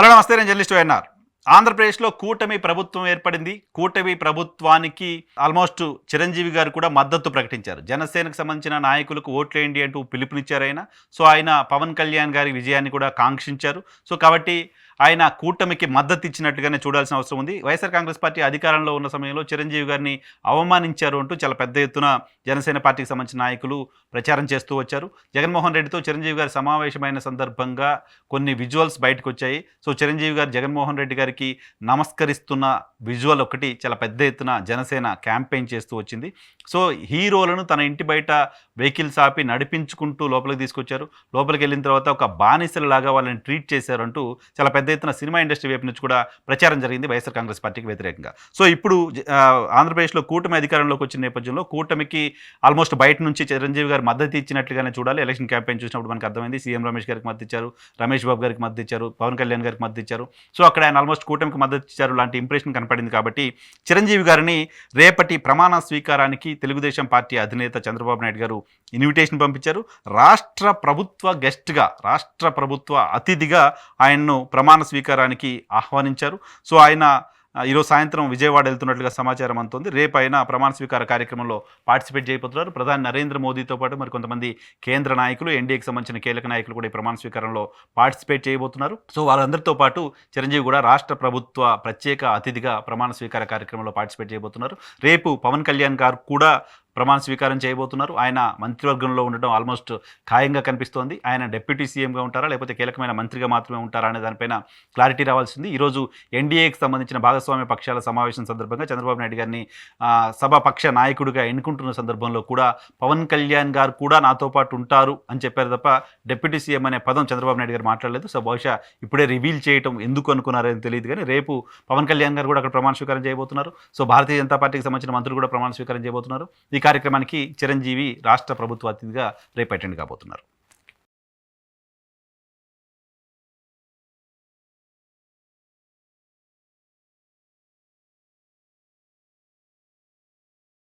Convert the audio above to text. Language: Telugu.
హలో నమస్తే నేను జర్నలిస్ట్ వైఎన్ఆర్. ఆంధ్రప్రదేశ్లో కూటమి ప్రభుత్వం ఏర్పడింది. కూటమి ప్రభుత్వానికి ఆల్మోస్ట్ చిరంజీవి గారు కూడా మద్దతు ప్రకటించారు. జనసేనకు సంబంధించిన నాయకులకు ఓట్లేయండి అంటూ పిలుపునిచ్చారు ఆయన. సో ఆయన పవన్ కళ్యాణ్ గారి విజయాన్ని కూడా కాంక్షించారు. సో కాబట్టి ఆయన కూటమికి మద్దతు ఇచ్చినట్టుగానే చూడాల్సిన అవసరం ఉంది. వైఎస్ఆర్ కాంగ్రెస్ పార్టీ అధికారంలో ఉన్న సమయంలో చిరంజీవి గారిని అవమానించారు అంటూ చాలా పెద్ద ఎత్తున జనసేన పార్టీకి సంబంధించిన నాయకులు ప్రచారం చేస్తూ వచ్చారు. జగన్మోహన్ రెడ్డితో చిరంజీవి గారి సమావేశమైన సందర్భంగా కొన్ని విజువల్స్ బయటకు వచ్చాయి. సో చిరంజీవి గారు జగన్మోహన్ రెడ్డి గారికి నమస్కరిస్తున్న విజువల్ ఒకటి చాలా పెద్ద ఎత్తున జనసేన క్యాంపెయిన్ చేస్తూ వచ్చింది. సో హీరోలను తన ఇంటి బయట వెహికల్స్ ఆపి నడిపించుకుంటూ లోపలికి తీసుకొచ్చారు. లోపలికి వెళ్ళిన తర్వాత ఒక బానిసలలాగా వాళ్ళని ట్రీట్ చేశారంటూ చాలా పెద్ద ఎత్తున సినిమా ఇండస్ట్రీ వైపు నుంచి కూడా ప్రచారం జరిగింది వైఎస్ఆర్ కాంగ్రెస్ పార్టీకి వ్యతిరేకంగా. సో ఇప్పుడు ఆంధ్రప్రదేశ్లో కూటమి అధికారంలోకి వచ్చిన నేపథ్యంలో కూటమికి ఆల్మోస్ట్ బయట నుంచి చిరంజీవి గారు మద్దతు ఇచ్చినట్లుగానే చూడాలి. ఎలక్షన్ క్యాంపెయిన్ చూసినప్పుడు మనకు అర్థమైంది సీఎం రమేష్ గారికి మద్దతు ఇచ్చారు రమేష్ బాబు గారికి మద్దతు ఇచ్చారు పవన్ కళ్యాణ్ గారికి మద్దతు ఇచ్చారు. సో అక్కడ ఆయన ఆల్మోస్ట్ కూటమికి మద్దతు ఇచ్చారు లాంటి ఇంప్రెషన్ కనపడింది కాబట్టి చిరంజీవి గారిని రేపటి ప్రమాణ స్వీకారానికి తెలుగుదేశం పార్టీ అధినేత చంద్రబాబు నాయుడు గారు ఇన్విటేషన్ పంపించారు. రాష్ట్ర ప్రభుత్వ గెస్ట్గా రాష్ట్ర ప్రభుత్వ అతిథిగా ఆయన్ను ప్రమాణ ప్రమాణ స్వీకారానికి ఆహ్వానించారు. సో ఆయన ఈరోజు సాయంత్రం విజయవాడ వెళ్తున్నట్లుగా సమాచారం అందుతుంది. రేపు ఆయన ప్రమాణ స్వీకార కార్యక్రమంలో పార్టిసిపేట్ చేయబోతున్నారు. ప్రధాని నరేంద్ర మోదీతో పాటు మరి కొంతమంది కేంద్ర నాయకులు ఎన్డీఏకి సంబంధించిన కీలక నాయకులు కూడా ఈ ప్రమాణ స్వీకారంలో పార్టిసిపేట్ చేయబోతున్నారు. సో వాళ్ళందరితో పాటు చిరంజీవి కూడా రాష్ట్ర ప్రభుత్వ ప్రత్యేక అతిథిగా ప్రమాణ స్వీకార కార్యక్రమంలో పార్టిసిపేట్ చేయబోతున్నారు. రేపు పవన్ కళ్యాణ్ గారు కూడా ప్రమాణ స్వీకారం చేయబోతున్నారు. ఆయన మంత్రివర్గంలో ఉండడం ఆల్మోస్ట్ ఖాయంగా కనిపిస్తోంది. ఆయన డిప్యూటీ సీఎంగా ఉంటారా? లేకపోతే కీలకమైన మంత్రిగా మాత్రమే ఉంటారా? అనే దానిపైన క్లారిటీ రావాల్సింది. ఈరోజు ఎన్డీఏకి సంబంధించిన భాగస్వామ్య పక్షాల సమావేశం సందర్భంగా చంద్రబాబు నాయుడు గారిని సభాపక్ష నాయకుడిగా ఎన్నుకుంటున్న సందర్భంలో కూడా పవన్ కళ్యాణ్ గారు కూడా నాతో పాటు ఉంటారు అని చెప్పారు తప్ప డిప్యూటీ సీఎం అనే పదం చంద్రబాబు నాయుడు గారు మాట్లాడలేదు. సో బహుశా ఇప్పుడే రివీల్ చేయటం ఎందుకు అనుకున్నారని తెలియదు కానీ రేపు పవన్ కళ్యాణ్ గారు కూడా అక్కడ ప్రమాణ స్వీకారం చేయబోతున్నారు. సో భారతీయ జనతా పార్టీకి సంబంధించిన మంత్రులు కూడా ప్రమాణ స్వీకారం చేయబోతున్నారు. ఈ కార్యక్రమానికి చిరంజీవి రాష్ట్ర ప్రభుత్వ అతిథిగా రేపు అటెండ్ కాబోతున్నారు.